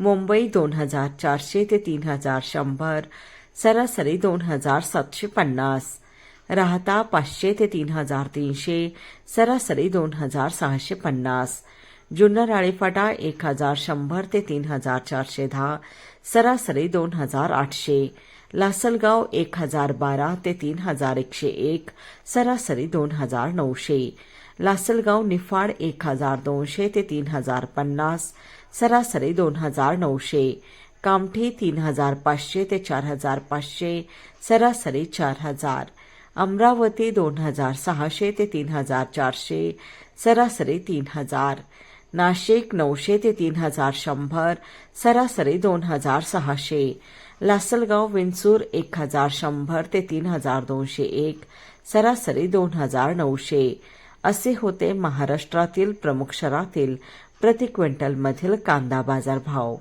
मुंबई दोन हजार चारशे ते तीन हजार शंभर सरासरी दोन हजार सातशे पन्नास. राहता पाचशे ते तीन हजार तीनशे सरासरी दोन हजार सहाशे पन्नास. जुन्नर आळेफाटा एक हजार शंभर ते तीन हजार चारशे दहा सरासरी दोन हजार आठशे. लासलगाव एक हजार बारा ते तीन हजार एकशे एक सरासरी दोन हजार नऊशे. लासलगाव निफाड एक हजार दोनशे ते तीन हजार पन्नास सरासरी दोन हजार नऊशे. कामठी तीन हजार पाचशे ते चार हजार पाचशे सरासरी चार हजार. अमरावती दोन हजार सहाशे ते तीन हजार चारशे सरासरी तीन हजार. नाशिक नऊशे ते तीन हजार शंभर सरासरी दोन हजार सहाशे. लासलगाव विंचूर एक हजार शंभर ते तीन हजार दोनशे एक सरासरी दोन हजार नऊशे. असे होते महाराष्ट्रातील प्रमुख शहरातील प्रति क्विंटलमधील कांदा बाजार भाव